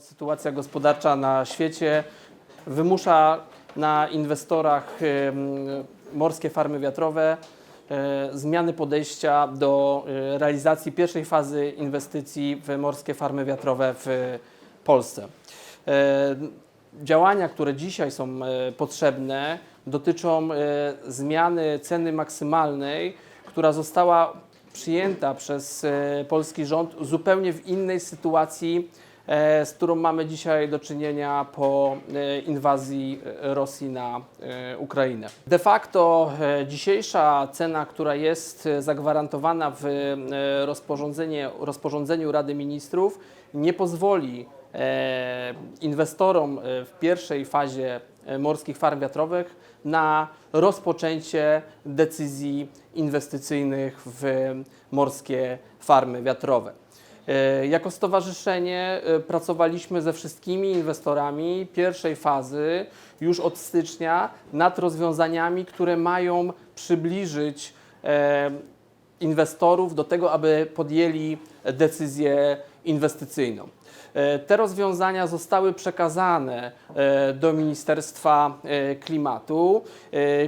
Sytuacja gospodarcza na świecie wymusza na inwestorach morskie farmy wiatrowe e, zmiany podejścia do e, realizacji pierwszej fazy inwestycji w morskie farmy wiatrowe w Polsce. E, Działania, które dzisiaj są potrzebne, dotyczą zmiany ceny maksymalnej, która została przyjęta przez polski rząd zupełnie w innej sytuacji, z którą mamy dzisiaj do czynienia po e, inwazji e, Rosji na e, Ukrainę. De facto e, dzisiejsza cena, która jest e, zagwarantowana w e, rozporządzeniu Rady Ministrów, nie pozwoli e, inwestorom e, w pierwszej fazie e, morskich farm wiatrowych na rozpoczęcie decyzji inwestycyjnych w morskie farmy wiatrowe. E, Jako stowarzyszenie e, pracowaliśmy ze wszystkimi inwestorami pierwszej fazy już od stycznia nad rozwiązaniami, które mają przybliżyć e, inwestorów do tego, aby podjęli decyzję inwestycyjną. Te rozwiązania zostały przekazane do Ministerstwa Klimatu.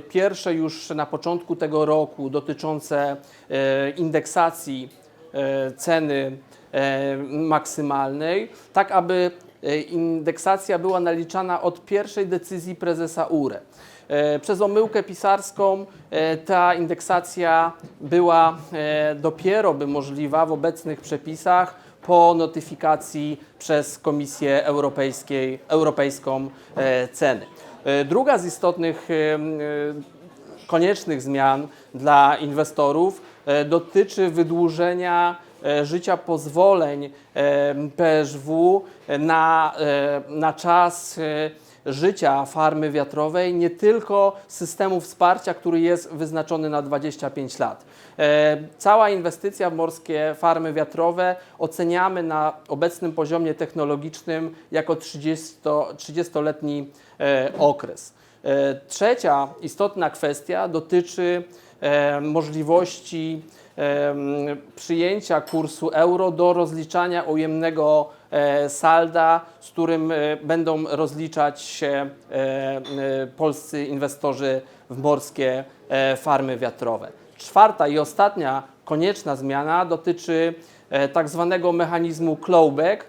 Pierwsze już na początku tego roku dotyczące indeksacji ceny e, maksymalnej, tak aby e, indeksacja była naliczana od pierwszej decyzji prezesa URE. E, Przez omyłkę pisarską e, ta indeksacja była e, dopiero by możliwa w obecnych przepisach po notyfikacji przez Komisję Europejskiej, Europejską e, ceny. E, Druga z istotnych e, e, koniecznych zmian dla inwestorów e, dotyczy wydłużenia e, życia pozwoleń e, PSW na, e, na czas e, życia farmy wiatrowej, nie tylko systemu wsparcia, który jest wyznaczony na 25 lat. E, Cała inwestycja w morskie farmy wiatrowe oceniamy na obecnym poziomie technologicznym jako 30 30-letni e, okres. E, Trzecia istotna kwestia dotyczy e, możliwości em, przyjęcia kursu euro do rozliczania ujemnego e, salda, z którym e, będą rozliczać się e, e, polscy inwestorzy w morskie e, farmy wiatrowe. Czwarta i ostatnia konieczna zmiana dotyczy e, tak zwanego mechanizmu clawback, e,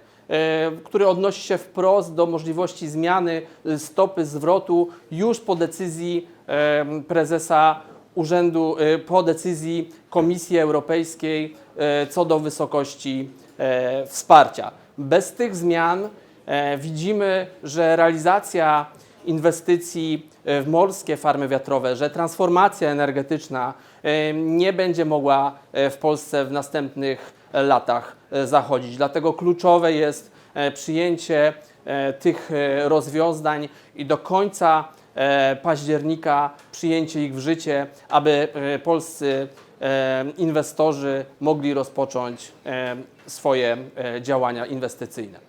który odnosi się wprost do możliwości zmiany e, stopy zwrotu już po decyzji e, prezesa urzędu, e, po decyzji Komisji Europejskiej e, co do wysokości e, wsparcia. Bez tych zmian e, widzimy, że realizacja inwestycji e, w morskie farmy wiatrowe, że transformacja energetyczna e, nie będzie mogła e, w Polsce w następnych latach zachodzić. Dlatego kluczowe jest przyjęcie tych rozwiązań i do końca października przyjęcie ich w życie, aby polscy inwestorzy mogli rozpocząć swoje działania inwestycyjne.